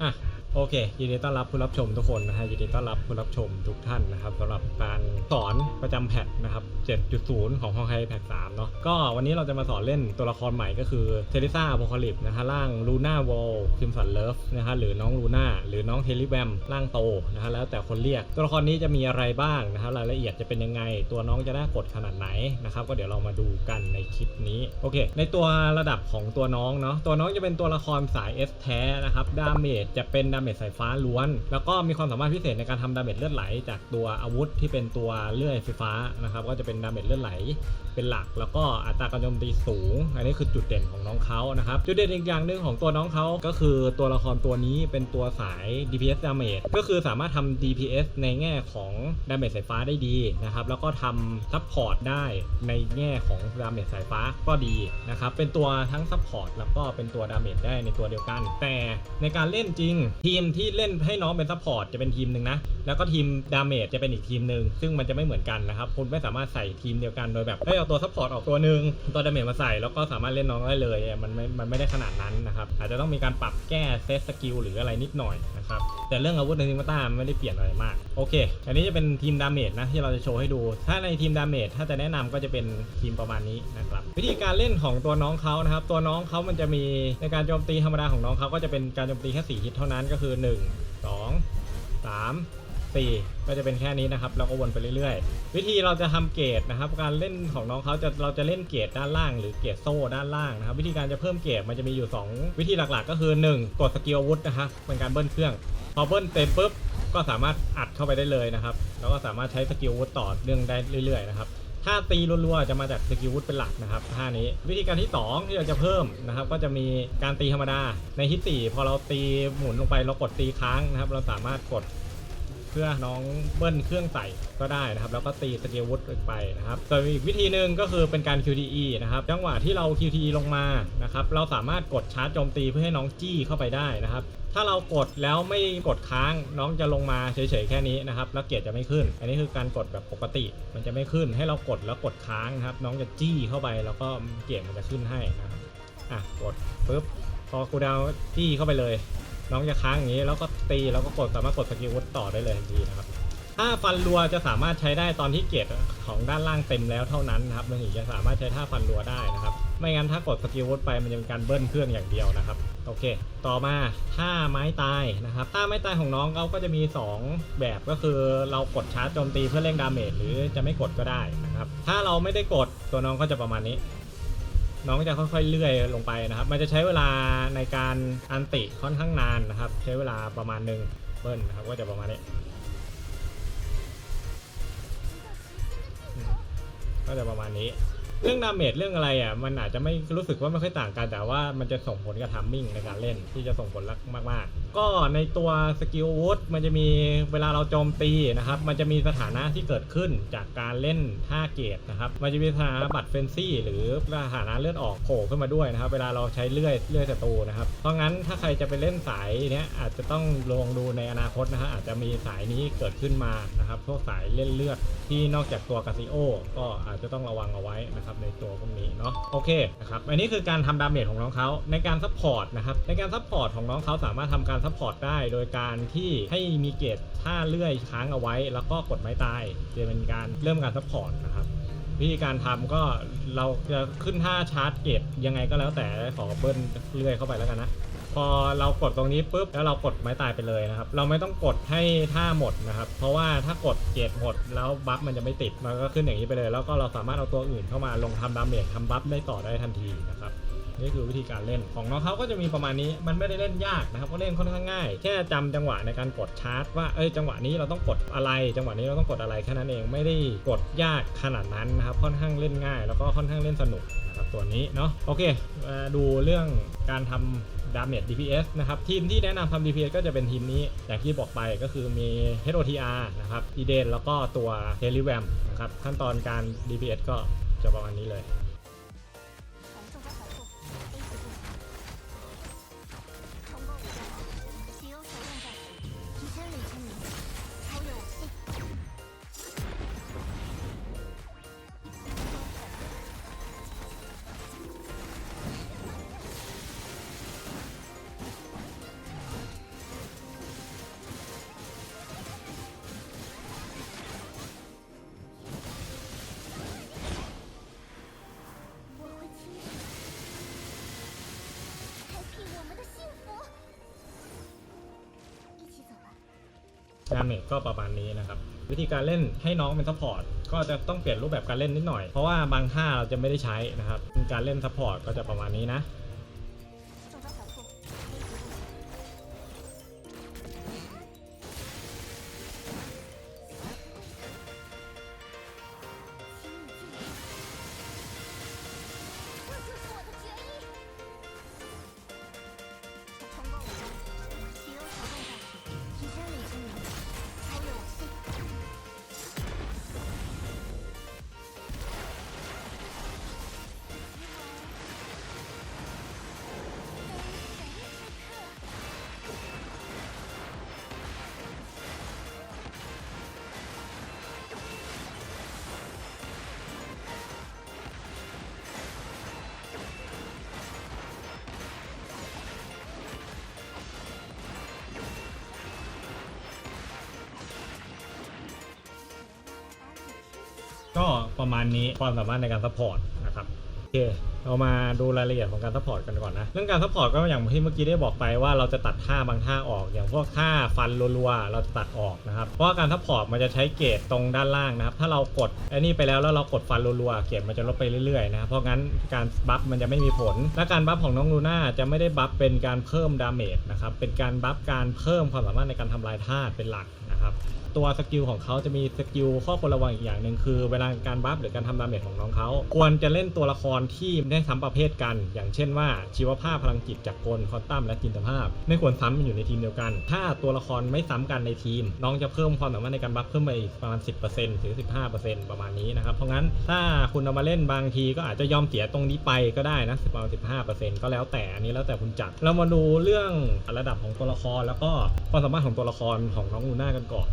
อะ โอเคยินดีต้อนรับผู้รับชมทุกคนนะฮะยินดีต้อนรับผู้รับชมทุกท่านนะครับสำหรับการสอนประจำแพทนะครับ 7.0 ของห้องไฮแพท3เนาะก็วันนี้เราจะมาสอนเล่นตัวละครใหม่ก็คือเทเลซ่าโพคาลิปนะฮะร่างลูน่าวอลคิมสันเลิฟนะฮะหรือน้องลูน่าหรือน้องเทลิแวมร่างโตนะฮะแล้วแต่คนเรียกตัวละครนี้จะมีอะไรบ้างนะฮะรายละเอียดจะเป็นยังไง ตัวน้องจะน่ากดขนาดไหนนะครับก็เดี๋ยวเรามาดูกันในคลิปนี้โอเค ในตัวระดับของตัวน้องเนาะตัวน้องจะเป็นตัวละครสาย S แท้นะครับดาเมจจะเป็นดาเมจสายฟ้าล้วน แล้วก็มีความสามารถพิเศษในการทำดาเมจเลือดไหล จากตัวอาวุธที่เป็นตัวเลื่อยไฟฟ้านะครับก็จะเป็นดาเมจเลือดไหลเป็นหลัก แล้วก็อัตราการโจมตีสูง อันนี้คือจุดเด่นของน้องเขานะครับจุดเด่นอีกอย่างหนึ่งของตัวน้องเขาก็คือตัวละครตัวนี้เป็นตัวสาย DPS damage ก็คือสามารถทำ DPS ในแง่ของ damage สายฟ้าได้ดีนะครับแล้วก็ทำ support ได้ในแง่ของ damage สายฟ้าก็ดีนะครับเป็นตัวทั้ง support แล้วก็เป็นตัว damage ได้ในตัวเดียวกัน แต่ในการเล่นจริงทีีมที่เล่นให้น้องเป็น support จะเป็นทีมหนึ่งนะ แล้วก็ทีม damage จะเป็นอีกทีมหนึ่งซึ่งมันจะไม่เหมือนกันนะครับคุณไม่สามารถใส่ทีมเดียวกันโดยแบบเฮ้ยเอาตัว support ออกตัวหนึ่งตัว damage มาใส่แล้วก็สามารถเล่นน้องได้เลยมันไม่มันไม่ได้ขนาดนั้นนะครับอาจจะต้องมีการปรับแก้เซตสกิลหรืออะไรนิดหน่อยนะครับแต่เรื่องอาวุธในทีมมาต้าไม่ได้เปลี่ยนอะไรมากโอเค อันนี้จะเป็นทีมดาเมจนะที่เราจะโชว์ให้ดู ถ้าในทีมดาเมจถ้าจะแนะนำก็จะเป็นทีมประมาณนี้นะครับวิธีการเล่นของตัวน้องเขานะครับตัวน้องเขามันจะมีในการโจมตีธรรมดาของน้องเขาก็จะเป็นการโจมตีแค่4ฮิตเท่านั้นก็คืือ 1 2 3 4 ก็จะเป็นแค่นี้นะครับแล้วก็วนไปเรื่อยๆ วิธีเราจะทำเกรดนะครับ การเล่นของน้องเขาจะเราจะเล่นเกรดด้านล่าง หรือเกรดโซ่ด้านล่างนะครับ วิธีการจะเพิ่มเกรดมันจะมีอยู่ 2 วิธีหลักๆ ก็คือ 1 กดสกิลวุธนะครับเป็นการเบิ้ลเครื่อง พอเบิ้ลเต็มปุ๊บก็สามารถอัดเข้าไปได้เลยนะครับ แล้วก็สามารถใช้สกิลวุธต่อเนื่องได้เรื่อยๆนะครับ ถ้าตีรัวๆจะมาจากสกิลวุฒเป็นหลักนะครับท่านี้ วิธีการที่ 2 ที่เราจะเพิ่มนะครับ ก็จะมีการตีธรรมดาในฮิตสี่พอเราตีหมุนลงไปเรากดตีค้างนะครับ เราสามารถกด พื่อน้องเบิ้ลเครื่องใส่ก็ได้นะครับ แล้วก็ตีสกิลวุธไปนะครับส่วนอีกวิธีหนึ่งก็คือเป็นการ QTE นะครับจังหวะที่เรา QTE ลงมานะครับเราสามารถกดชาร์จโจมตีเพื่อให้น้องจี้เข้าไปได้นะครับ ถ้าเรากดแล้วไม่กดค้างน้องจะลงมาเฉยๆแค่นี้นะครับแล้วเกียร์จะไม่ขึ้น อันนี้คือการกดแบบปกติ มันจะไม่ขึ้นให้เรากดแล้วกดค้างครับ น้องจะจี้เข้าไปแล้วก็เกียร์มันจะขึ้นให้นะครับอะกดปุ๊บพอคูดาวจี้เข้าไปเลย น้องจะค้างอย่างนี้แล้วก็ตีแล้วก็กดสามารถกดสกิลวุธต่อได้เลยทันทีนะครับ ถ้าฟันรัวจะสามารถใช้ได้ตอนที่เกรดของด้านล่างเต็มแล้วเท่านั้นนะครับมันถึงจะสามารถใช้ท่าฟันรัวได้นะครับ ไม่งั้นถ้ากดสกิลวุธไปมันจะเป็นการเบิ้ลเครื่องอย่างเดียวนะครับโอเค ต่อมาท่าไม้ตายนะครับท่าไม้ตายของน้องเขาก็จะมี 2 แบบก็คือเรากดชาร์จโจมตีเพื่อเร่งดาเมจหรือจะไม่กดก็ได้นะครับ ถ้าเราไม่ได้กดตัวน้องก็จะประมาณนี้ น้องก็จะค่อยๆเลื่อยลงไปนะครับ มันจะใช้เวลาในการอันติค่อนข้างนานนะครับ ใช้เวลาประมาณหนึ่งเบิ้ลนะครับก็จะประมาณนี้ก็จะประมาณนี้ เรื่องดาเมจเรื่องอะไรอะมันอาจจะไม่รู้สึกว่าไม่ค่อยต่างกันแต่ว่ามันจะส่งผลกับทัมมิ่งในการเล่นที่จะส่งผลมากๆ ก็ในตัวสกิลวูดมันจะมีเวลาเราโจมตีนะครับ มันจะมีสถานะที่เกิดขึ้นจากการเล่นท่าเกตนะครับ มันจะมีสถานะบัตรเฟนซี่ หรือสถานะเลือดออกโผล่ขึ้นมาด้วยนะครับ เวลาเราใช้เลื่อยเลื่อยศัตรูนะครับ เพราะงั้นถ้าใครจะไปเล่นสายเนี้ยอาจจะต้องลองดูในอนาคตนะฮะอาจจะมีสายนี้เกิดขึ้นมานะครับ พวกสายเล่นเลือดที่นอกจากตัวกาซิโอก็อาจจะต้องระวังเอาไว้นะครับในตัวพวกนี้เนาะโอเคนะครับอันนี้คือการทำดาเมจของน้องเขาในการซัพพอร์ตนะครับในการซัพพอร์ตของน้องเขาสามารถทำการซัพพอร์ตได้โดยการที่ให้มีเกจท่าเลื่อยค้างเอาไว้ แล้วก็กดไม้ตายจะเป็นการเริ่มการซัพพอร์ตนะครับวิธีการทำก็เราจะขึ้นท่าชาร์จเกตยังไงก็แล้วแต่ขอเบิ้ลเลื่อยเข้าไปแล้วกันนะ พอเรากดตรงนี้ปุ๊บแล้วเรากดไม้ตายไปเลยนะครับ เราไม่ต้องกดให้ท่าหมดนะครับ เพราะว่าถ้ากดเกตหมดแล้วบัฟมันจะไม่ติดมันก็ขึ้นอย่างนี้ไปเลย แล้วก็เราสามารถเอาตัวอื่นเข้ามาลงทำดาเมจทำบัฟได้ต่อได้ทันทีนะครับ นี่คือวิธีการเล่นของน้องเขาก็จะมีประมาณนี้ มันไม่ได้เล่นยากนะครับก็เล่นค่อนข้างง่าย แค่จำจังหวะในการกดชาร์จว่าเอ้ยจังหวะนี้เราต้องกดอะไร จังหวะนี้เราต้องกดอะไรแค่นั้นเองไม่ได้กดยากขนาดนั้นนะครับค่อนข้างเล่นง่าย แล้วก็ค่อนข้างเล่นสนุกนะครับตัวนี้เนาะโอเคมาดูเรื่องการทำดาเมจ DPS นะครับทีมที่แนะนำทำ DPS ก็จะเป็นทีมนี้อย่างที่บอกไปก็คือมี HOTR นะครับ e d e n แล้วก็ตัว h e l i w a m นะครับขั้นตอนการ DPS ก็จะประมาณนี้เลย ดาเมจก็ประมาณนี้นะครับ วิธีการเล่นให้น้องเป็นซัพพอร์ตก็จะต้องเปลี่ยนรูปแบบการเล่นนิดหน่อย เพราะว่าบางท่าเราจะไม่ได้ใช้นะครับ การเล่นซัพพอร์ตก็จะประมาณนี้นะ ประมาณนี้ความสามารถในการซัพพอร์ตนะครับโอเคเรามาดูรายละเอียดของการซัพพอร์ตกันก่อนนะ เรื่องการซัพพอร์ตก็อย่างที่เมื่อกี้ได้บอกไปว่าเราจะตัดท่าบางท่าออก อย่างพวกท่าฟันรัวๆเราจะตัดออกนะครับ เพราะว่าการซัพพอร์ตมันจะใช้เกรดตรงด้านล่างนะครับ ถ้าเรากดไอ้นี่ไปแล้วแล้วเรากดฟันรัวๆเกรดมันจะลดไปเรื่อยๆนะ เพราะงั้นการบัฟมันจะไม่มีผล และการบัฟของน้องลูน่าจะไม่ได้บัฟเป็นการเพิ่มดาเมจนะครับ เป็นการบัฟการเพิ่มความสามารถในการทำลายธาตุเป็นหลักนะครับ ตัวสกิลของเขาจะมีสกิลข้อควรระวังอีกอย่างหนึ่งคือ เวลาการบัฟหรือการทำดาเมจของน้องเขาควรจะเล่นตัวละครที่ได้ซ้ำประเภทกัน อย่างเช่นว่าชีวภาพพลังจิตจักรกลคอนตัมและจินตภาพ ไม่ควรซ้ำมันอยู่ในทีมเดียวกัน ถ้าตัวละครไม่ซ้ำกันในทีม น้องจะเพิ่มความสามารถในการบัฟเพิ่มไปอีกประมาณ 10%ถึง 15%ประมาณนี้นะครับเพราะงั้นถ้าคุณเอามาเล่นบางทีก็อาจจะยอมเสียตรงนี้ไปก็ได้นะประมาณ15%ก็แล้วแต่อันนี้แล้วแต่คุณจัดเรามาดูเรื่องระดับของตัวละครแล้วก็ความสามารถของตัวละครของน้องลูน่ากันก่อน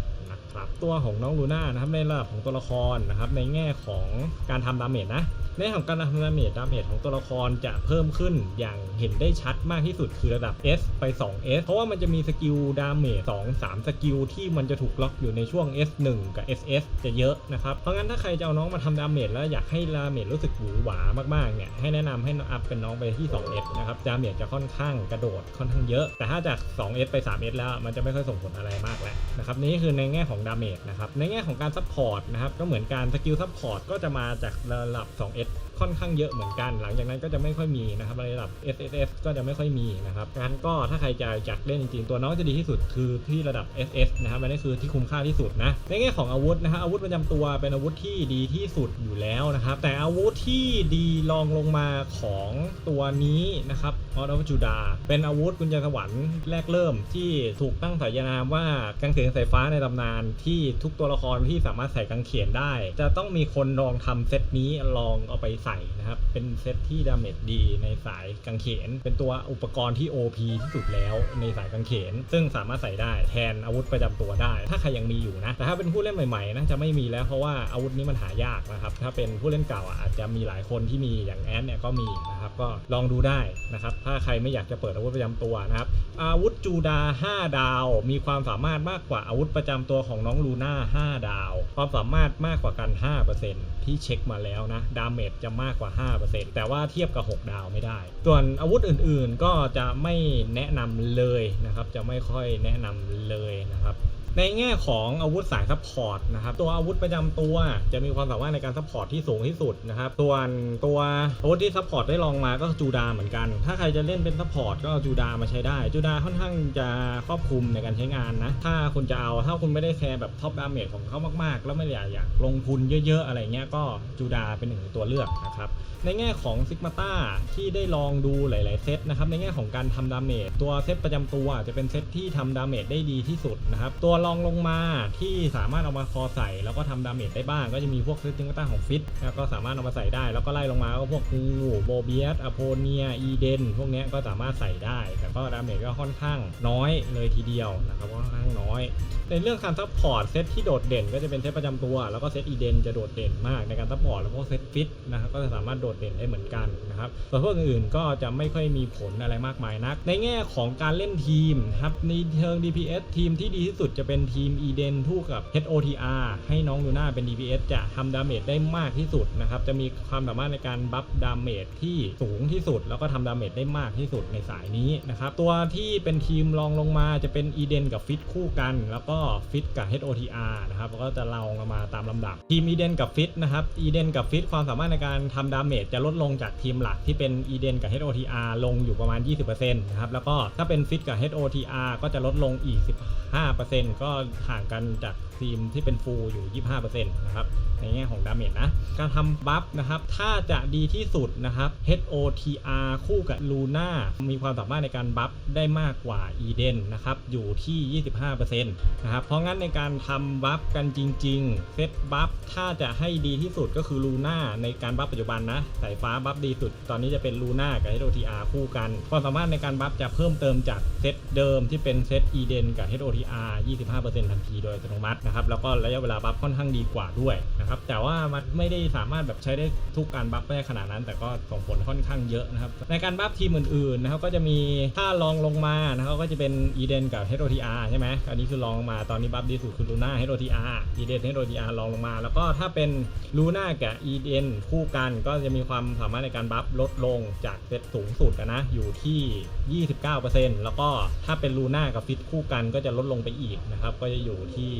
นะครับตัวของน้องลูน่านะครับในระดับของตัวละครนะครับในแง่ของการทำดาเมจนะ ในของการทำดาเมจดาเมจของตัวละครจะเพิ่มขึ้นอย่างเห็นได้ชัดมากที่สุดคือระดับ S ไป 2S เพราะว่ามันจะมีสกิลดาเมจ2 3 สกิลที่มันจะถูกล็อกอยู่ในช่วง S1 กับ SS จะเยอะนะครับ เพราะงั้นถ้าใครจะเอาน้องมาทำดาเมจแล้วอยากให้ดาเมจรู้สึกหวือหวามากๆเนี่ยให้แนะนำให้อัพเป็นน้องไปที่ 2S นะครับดาเมจจะค่อนข้างกระโดดค่อนข้างเยอะ แต่ถ้าจาก 2S ไป 3S แล้วมันจะไม่ค่อยส่งผลอะไรมากแล้วนะครับนี่คือในแง่ของดาเมจนะครับในแง่ของการซัพพอร์ตนะครับก็เหมือนการสกิลซัพพอร์ตก็จะมาจากระดับ 2S Yep. ค่อนข้างเยอะเหมือนกัน หลังจากนั้นก็จะไม่ค่อยมีนะครับระดับ SSS ก็จะไม่ค่อยมีนะครับงั้นก็ถ้าใครจะอยากเล่นจริงๆตัวน้องจะดีที่สุดคือที่ระดับ SS นะครับอันนี้คือที่คุ้มค่าที่สุดนะในแง่ของอาวุธนะฮะอาวุธประจำตัวเป็นอาวุธที่ดีที่สุดอยู่แล้วนะครับ แต่อาวุธที่ดีรองลงมาของตัวนี้นะครับออฟจูดา เป็นอาวุธกุญแจสวรรค์แรกเริ่มที่ถูกตั้งฉายานามว่ากางเขนสายฟ้าในตำนานที่ทุกตัวละครที่สามารถใส่กางเขนได้ จะต้องมีคนลองทำเซตนี้ลองเอาไปใส่นะครับ เป็นเซตที่ดาเมจดีในสายกางเขน เป็นตัวอุปกรณ์ที่ OP ที่สุดแล้วในสายกางเขน ซึ่งสามารถใส่ได้แทนอาวุธประจำตัวได้ ถ้าใครยังมีอยู่นะ แต่ถ้าเป็นผู้เล่นใหม่ๆนะจะไม่มีแล้วเพราะว่าอาวุธนี้มันหายากนะครับ ถ้าเป็นผู้เล่นเก่าอาจจะมีหลายคนที่มีอย่างแอนเนี่ยก็มีนะครับก็ลองดูได้นะครับถ้าใครไม่อยากจะเปิดอาวุธประจำตัวนะครับอาวุธจูดา 5 ดาว มีความสามารถมากกว่าอาวุธประจำตัวของน้องลูน่า5ดาว ความสามารถมากกว่ากัน 5%ที่เช็คมาแล้วนะดาเมจจะมากกว่า 5%แต่ว่าเทียบกับ 6 ดาวไม่ได้ ส่วนอาวุธอื่นๆก็จะไม่แนะนำเลยนะครับ จะไม่ค่อยแนะนำเลยนะครับ ในแง่ของอาวุธสายซัพพอร์ตนะครับตัวอาวุธประจำตัวจะมีความสามารถในการซัพพอร์ตที่สูงที่สุดนะครับส่วนตัวอาวุธที่ซัพพอร์ตได้ลองมาก็จูดาเหมือนกัน ถ้าใครจะเล่นเป็นซัพพอร์ตก็เอาจูดามาใช้ได้ จูดาค่อนข้างจะครอบคลุมในการใช้งานนะถ้าคุณจะเอาถ้าคุณไม่ได้แคร์แบบท็อปดาเมจของเขามากๆ แล้วไม่ได้อยากลงทุนเยอะ ๆ อะไรเงี้ยก็จูดาเป็นหนึ่งตัวเลือกนะครับในแง่ของซิกมาต้าที่ได้ลองดูหลาย ๆ เซตนะครับในแง่ของการทำดาเมจตัวเซตประจำตัวจะเป็นเซตที่ทำดาเมจได้ดีที่สุดนะครับตัวรองลงมาที่สามารถเอามาคอใส่ แล้วก็ทำดาเมจได้บ้าง ก็จะมีพวกเซตซิกมาต้าของฟิตแล้วก็สามารถเอามาใส่ได้ แล้วก็ไล่ลงมาก็พวกกูโบเบียสอโพเนียอีเดนพวกนี้ก็สามารถใส่ได้ แต่ก็ดาเมจก็ค่อนข้างน้อยเลยทีเดียวนะครับค่อนข้างน้อย ในเรื่องการซัพพอร์ตเซตที่โดดเด่นก็จะเป็นเซตประจำตัว แล้วก็เซตอีเดนจะโดดเด่นมากในการซัพพอร์ตแล้วพวกเซตฟิตนะครับก็จะสามารถโดดเด่นได้เหมือนกันนะครับส่วนพวกอื่นก็จะไม่ค่อยมีผลอะไรมากมายนัก ในแง่ของการเล่นทีมครับในเชิง DPS ทีมที่ดีที่สุดจะเป็นเป็นทีม Eden ทู่กับ HOTR ให้น้องลูน่าเป็น DPS จะทำดาเมจได้มากที่สุดนะครับจะมีความสามารถในการบัฟดาเมจที่สูงที่สุด แล้วก็ทำดาเมจได้มากที่สุดในสายนี้นะครับตัวที่เป็นทีมรองลงมาจะเป็น Eden กับฟิตคู่กัน แล้วก็ฟิตกับ HOTR นะครับแล้วก็จะเล่าลงมาตามลำดับ ทีม Eden กับฟิตนะครับ Eden กับฟิตความสามารถในการทำดาเมจจะลดลงจากทีมหลักที่เป็น Eden กับ HOTR ลงอยู่ประมาณ 20%นะครับแล้วก็ถ้าเป็นฟิตกับ HOTR ก็จะลดลงอีก 15%ก็ห่างกันจากทีมที่เป็นฟูลอยู่ 25%นะครับในแง่ของดาเมจนะ การทำบัฟนะครับ ถ้าจะดีที่สุดนะครับ HOTR คู่กับ Luna มีความสามารถในการบัฟได้มากกว่า Eden นนะครับ อยู่ที่ 25%นะครับ เพราะงั้นในการทำบัฟกันจริง ๆ เซตบัฟถ้าจะให้ดีที่สุดก็คือ Luna ในการบัฟปัจจุบันนะสายฟ้าบัฟดีสุด ตอนนี้จะเป็น Luna กับ HOTR คู่กัน ความสามารถในการบัฟจะเพิ่มเติมจากเซตเดิมที่เป็นเซต Eden กับ HOTR 25% 5%ทันทีโดยอัตโนมัตินะครับแล้วก็ระยะเวลาบัฟค่อนข้างดีกว่าด้วยนะครับแต่ว่ามันไม่ได้สามารถแบบใช้ได้ทุกการบัฟได้ขนาดนั้น แต่ก็ส่งผลค่อนข้างเยอะนะครับในการบัฟทีมอื่นๆนะครับก็จะมีถ้าลองลงมานะครับก็จะเป็น Eden กับ HOTR ใช่ไหมอันนี้คือลองลงมาตอนนี้บัฟดีสุดคือ Luna HOTR Eden HOTR ลองลงมา แล้วก็ถ้าเป็น Luna กับ Eden คู่กันก็จะมีความสามารถในการบัฟลดลงจากเซตสูงสุดนะอยู่ที่ 29%แล้วก็ถ้าเป็น Luna กับฟิตคู่กันก็จะลดลงไปอีกนะครับก็จะอยู่ที่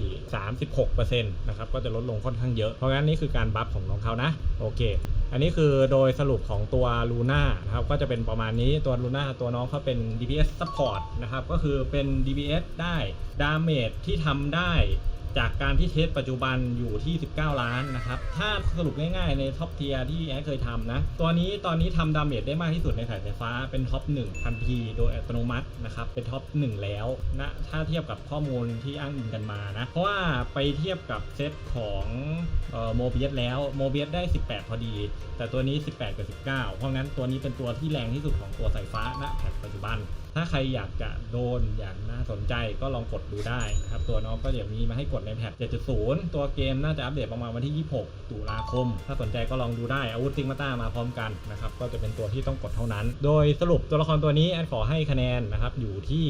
36%นะครับก็จะลดลงค่อนข้างเยอะ เพราะงั้นนี่คือการบัฟของน้องเขานะโอเค อันนี้คือโดยสรุปของตัวลูน่านะครับก็จะเป็นประมาณนี้ตัวลูน่าตัวน้องเขาเป็น DPS support นะครับก็คือเป็น DPS ได้ดาเมจที่ทำได้ จากการที่เทสปัจจุบันอยู่ที่ 19 ล้านนะครับ ถ้าสรุปง่ายๆในท็อปเทียที่แอดเคยทำนะ ตัวนี้ตอนนี้ทำดาเมจได้มากที่สุดในสายไฟฟ้าเป็นท็อป1ทันทีโดยอัตโนมัตินะครับ เป็นท็อป1แล้วนะ ถ้าเทียบกับข้อมูลที่อ้างอิงกันมานะ เพราะว่าไปเทียบกับเซตของโมเบียสแล้วโมเบียสได้ 18 พอดี แต่ตัวนี้ 18 กับ 19 เพราะงั้นตัวนี้เป็นตัวที่แรงที่สุดของตัวสายฟ้าณแพทปัจจุบัน ถ้าใครอยากจะโดนอย่างน่าสนใจก็ลองกดดูได้นะครับ ตัวน้องก็เดี๋ยวมีมาให้กดในแพท7.0 ตัวเกมน่าจะอัปเดตประมาณวันที่ 26 ตุลาคม ถ้าสนใจก็ลองดูได้อาวุธซิงมาต้ามาพร้อมกันนะครับ ก็จะเป็นตัวที่ต้องกดเท่านั้น โดยสรุปตัวละครตัวนี้แอนขอให้คะแนนนะครับอยู่ที่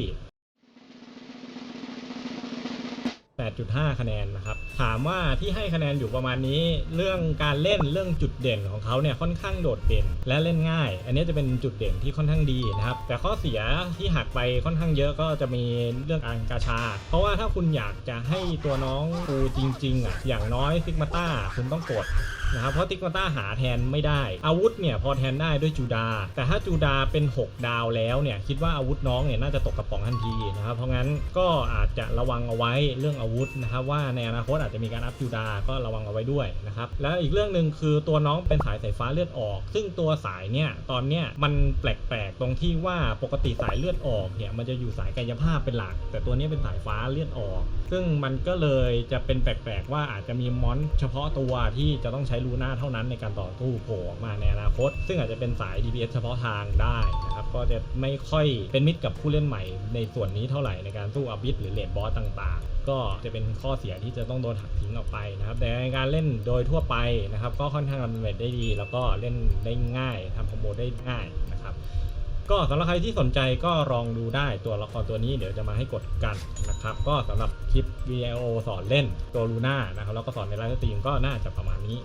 8.5 คะแนนนะครับ ถามว่าที่ให้คะแนนอยู่ประมาณนี้ เรื่องการเล่นเรื่องจุดเด่นของเขาเนี่ยค่อนข้างโดดเด่น และเล่นง่าย อันนี้จะเป็นจุดเด่นที่ค่อนข้างดีนะครับ แต่ข้อเสียที่หักไปค่อนข้างเยอะก็จะมีเรื่องกางกาชา เพราะว่าถ้าคุณอยากจะให้ตัวน้องกูจริงๆอะอย่างน้อยซิกมาต้าคุณต้องกด นะครับเพราะติกมาต้าหาแทนไม่ได้ อาวุธเนี่ยพอแทนได้ด้วยจูดา แต่ถ้าจูดาเป็น 6 ดาวแล้วเนี่ยคิดว่าอาวุธน้องเนี่ยน่าจะตกกระป๋องทันทีนะครับเพราะงั้นก็อาจจะระวังเอาไว้เรื่องอาวุธนะครับว่าในอนาคตอาจจะมีการอัพจูดาก็ระวังเอาไว้ด้วยนะครับแล้วอีกเรื่องหนึ่งคือตัวน้องเป็นสายสายฟ้าเลือดออก ซึ่งตัวสายเนี่ยตอนเนี้ยมันแปลกๆตรงที่ว่าปกติสายเลือดออกเนี่ยมันจะอยู่สายกายภาพเป็นหลัก แต่ตัวนี้เป็นสายฟ้าเลือดออก ซึ่งมันก็เลยจะเป็นแปลกๆว่าอาจจะมีมอนเฉพาะตัวที่จะต้องใช้ลูน่าเท่านั้นในการต่อสู้โผล่ออกมาในอนาคต ซึ่งอาจจะเป็นสาย DPS เฉพาะทางได้นะครับก็จะไม่ค่อยเป็นมิตรกับผู้เล่นใหม่ในส่วนนี้เท่าไหร่ในการสู้อาบิสหรือเลดบอสต่างๆ ก็จะเป็นข้อเสียที่จะต้องโดนหักทิ้งออกไปนะครับแต่ในการเล่นโดยทั่วไปนะครับก็ค่อนข้างทำเวทได้ดี แล้วก็เล่นได้ง่ายทำคอมโบได้ง่ายนะครับก็สำหรับใครที่สนใจก็ลองดูได้ตัวละครตัวนี้เดี๋ยวจะมาให้กดกันนะครับ ก็สำหรับคลิปวิดีโอสอนเล่นตัวลูน่านะครับแล้วก็สอนในไลฟ์สตรีมก็น่าจะประมาณนี้